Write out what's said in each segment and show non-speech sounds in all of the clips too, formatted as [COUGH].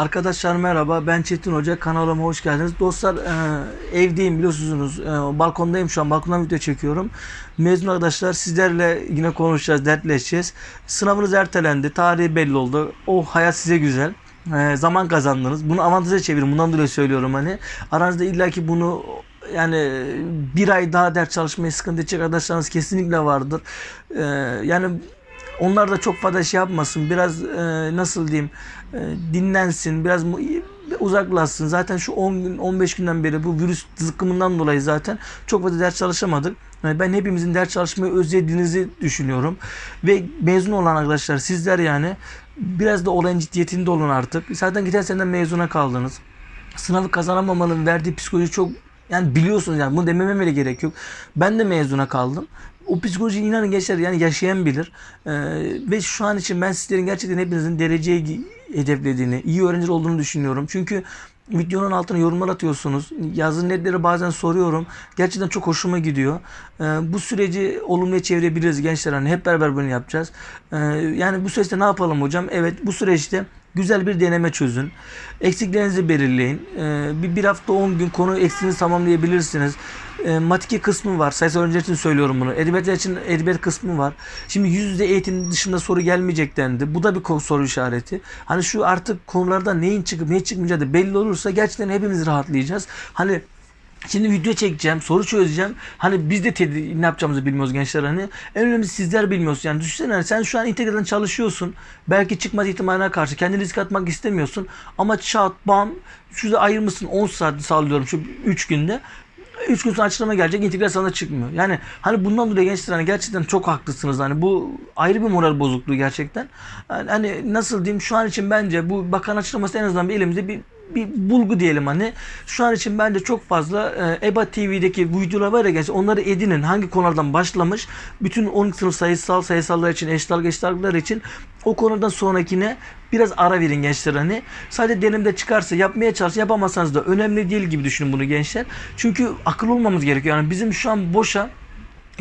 Arkadaşlar merhaba ben Çetin Hoca kanalıma hoş geldiniz. Dostlar e, evdeyim biliyorsunuz e, balkondayım şu an balkondan video çekiyorum. Mezun arkadaşlar sizlerle yine konuşacağız dertleşeceğiz. Sınavınız ertelendi tarihi belli oldu. O hayat size güzel. E, zaman kazandınız. Bunu avantaja çevirin bundan dolayı söylüyorum hani. Aranızda illaki bunu yani bir ay daha ders çalışmayı sıkıntı edecek arkadaşlarınız kesinlikle vardır. E, yani onlar da çok fazla şey yapmasın. Biraz e, nasıl diyeyim e, dinlensin. Biraz uzaklaşsın. Zaten şu 10 gün 15 günden beri bu virüs zıkkımından dolayı zaten çok fazla ders çalışamadık. Yani ben hepimizin ders çalışmayı özlediğinizi düşünüyorum. Ve mezun olan arkadaşlar sizler yani biraz da olayın ciddiyetinde olun artık. Zaten geçen seneden mezuna kaldınız. Sınavı kazanamamanın verdiği psikoloji çok yani biliyorsunuz yani bunu dememe bile gerek yok. Ben de mezuna kaldım. O psikolojiyi inanın gençler yani yaşayan bilir. Ee, ve şu an için ben sizlerin gerçekten hepinizin dereceye gi- hedeflediğini, iyi öğrenciler olduğunu düşünüyorum. Çünkü videonun altına yorumlar atıyorsunuz. Yazın netleri bazen soruyorum. Gerçekten çok hoşuma gidiyor. Ee, bu süreci olumluya çevirebiliriz gençler. Hani hep beraber bunu yapacağız. Ee, yani bu süreçte ne yapalım hocam? Evet bu süreçte güzel bir deneme çözün. Eksiklerinizi belirleyin. Ee, bir, hafta 10 gün konu eksiğinizi tamamlayabilirsiniz. E, matike kısmı var. Sayısal öğrenciler için söylüyorum bunu. Edebiyatlar için edebiyat kısmı var. Şimdi yüz yüze eğitim dışında soru gelmeyecek dendi. Bu da bir soru işareti. Hani şu artık konularda neyin çıkıp ne çıkmayacağı da belli olursa gerçekten hepimiz rahatlayacağız. Hani Şimdi video çekeceğim, soru çözeceğim. Hani biz de ne yapacağımızı bilmiyoruz gençler hani. En önemlisi sizler bilmiyorsunuz. Yani düşünsene hani sen şu an integralden çalışıyorsun. Belki çıkmaz ihtimaline karşı kendini risk atmak istemiyorsun. Ama çat bam şurada ayırmışsın 10 saat sağlıyorum şu 3 günde. 3 gün sonra açıklama gelecek integral sana çıkmıyor. Yani hani bundan dolayı gençler hani gerçekten çok haklısınız. Hani bu ayrı bir moral bozukluğu gerçekten. Yani hani nasıl diyeyim şu an için bence bu bakan açıklaması en azından bir elimizde bir bir bulgu diyelim hani. Şu an için bence çok fazla e, EBA TV'deki bu videolar var ya gençler onları edinin. Hangi konulardan başlamış. Bütün 12 sınıf sayısal sayısallar için eşit dalga eşit dalgalar için o konudan sonrakine biraz ara verin gençler hani. Sadece denemde çıkarsa yapmaya çalışın yapamazsanız da önemli değil gibi düşünün bunu gençler. Çünkü akıl olmamız gerekiyor. Yani bizim şu an boşa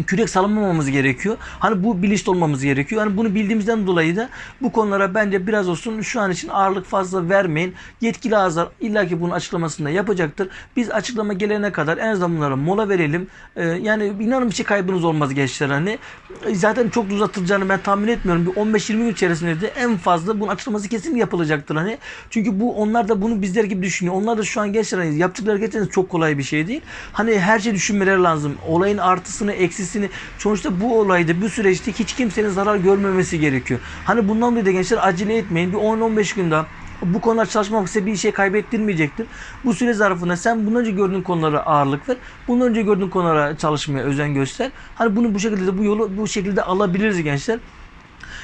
kürek salınmamamız gerekiyor. Hani bu bilinçli olmamız gerekiyor. Hani bunu bildiğimizden dolayı da bu konulara bence biraz olsun şu an için ağırlık fazla vermeyin. Yetkili ağızlar illaki bunun açıklamasını da yapacaktır. Biz açıklama gelene kadar en azından bunlara mola verelim. Ee, yani inanın bir şey kaybınız olmaz gençler hani. E, Zaten çok uzatılacağını ben tahmin etmiyorum. Bir 15-20 gün içerisinde de en fazla bunun açıklaması kesin yapılacaktır hani. Çünkü bu onlar da bunu bizler gibi düşünüyor. Onlar da şu an gençler hani yaptıkları gerçekten çok kolay bir şey değil. Hani her şey düşünmeleri lazım. Olayın artısını, eksisini. Sonuçta bu olayda, bu süreçte hiç kimsenin zarar görmemesi gerekiyor. Hani bundan dolayı da gençler acele etmeyin. Bir 10-15 gün daha bu konular çalışmak size bir şey kaybettirmeyecektir. Bu süre zarfında sen bundan önce gördüğün konulara ağırlık ver. Bundan önce gördüğün konulara çalışmaya özen göster. Hani bunu bu şekilde de bu yolu bu şekilde alabiliriz gençler.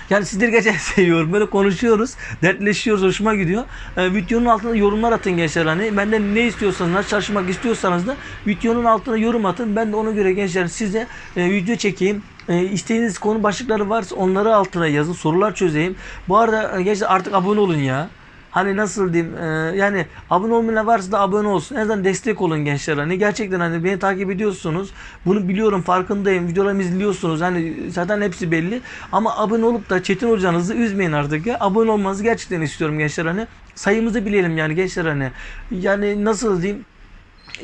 Yani sizleri gerçekten [LAUGHS] seviyorum. Böyle konuşuyoruz. Dertleşiyoruz. Hoşuma gidiyor. Ee, videonun altına yorumlar atın gençler. Hani benden ne istiyorsanız, nasıl çalışmak istiyorsanız da videonun altına yorum atın. Ben de ona göre gençler size e, video çekeyim. E, istediğiniz konu başlıkları varsa onları altına yazın. Sorular çözeyim. Bu arada e, gençler artık abone olun ya. Hani nasıl diyeyim e, yani abone olmayan varsa da abone olsun. En azından destek olun gençler. Hani gerçekten hani beni takip ediyorsunuz. Bunu biliyorum farkındayım. Videolarımı izliyorsunuz. Hani zaten hepsi belli. Ama abone olup da Çetin hocanızı üzmeyin artık ya. Abone olmanızı gerçekten istiyorum gençler hani. Sayımızı bilelim yani gençler hani. Yani nasıl diyeyim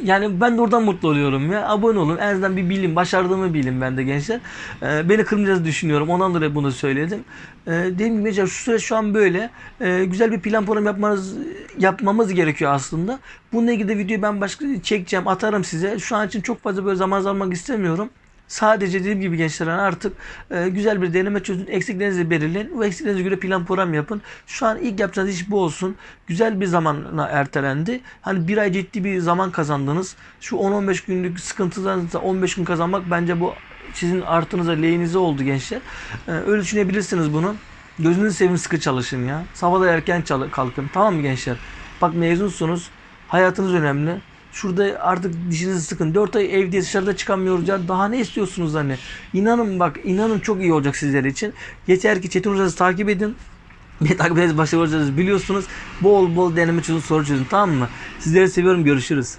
yani ben de oradan mutlu oluyorum ya. Abone olun. En azından bir bilin. Başardığımı bilin ben de gençler. Ee, beni kırmayacağınızı düşünüyorum. Ondan dolayı bunu söyledim. Ee, dediğim gibi gençler şu süreç şu an böyle. Ee, güzel bir plan program yapmanız, yapmamız gerekiyor aslında. Bununla ilgili de videoyu ben başka çekeceğim. Atarım size. Şu an için çok fazla böyle zaman almak istemiyorum. Sadece dediğim gibi gençler hani artık e, güzel bir deneme çözün. Eksiklerinizi belirleyin. O eksiklerinize göre plan program yapın. Şu an ilk yapacağınız iş bu olsun. Güzel bir zamana ertelendi. Hani bir ay ciddi bir zaman kazandınız. Şu 10-15 günlük sıkıntılarınızda 15 gün kazanmak bence bu sizin artınıza, lehinize oldu gençler. E, öyle düşünebilirsiniz bunu. Gözünüzü seveyim sıkı çalışın ya. Sabah da erken kalkın. Tamam mı gençler? Bak mezunsunuz. Hayatınız önemli. Şurada artık dişinizi sıkın. 4 ay evde dışarıda çıkamıyoruz ya. Daha ne istiyorsunuz hani? İnanın bak inanın çok iyi olacak sizler için. Yeter ki Çetin Hoca'nızı takip edin. [LAUGHS] Beni takip ediniz başarılı olacağınızı biliyorsunuz. Bol bol deneme çözün soru çözün tamam mı? Sizleri seviyorum görüşürüz.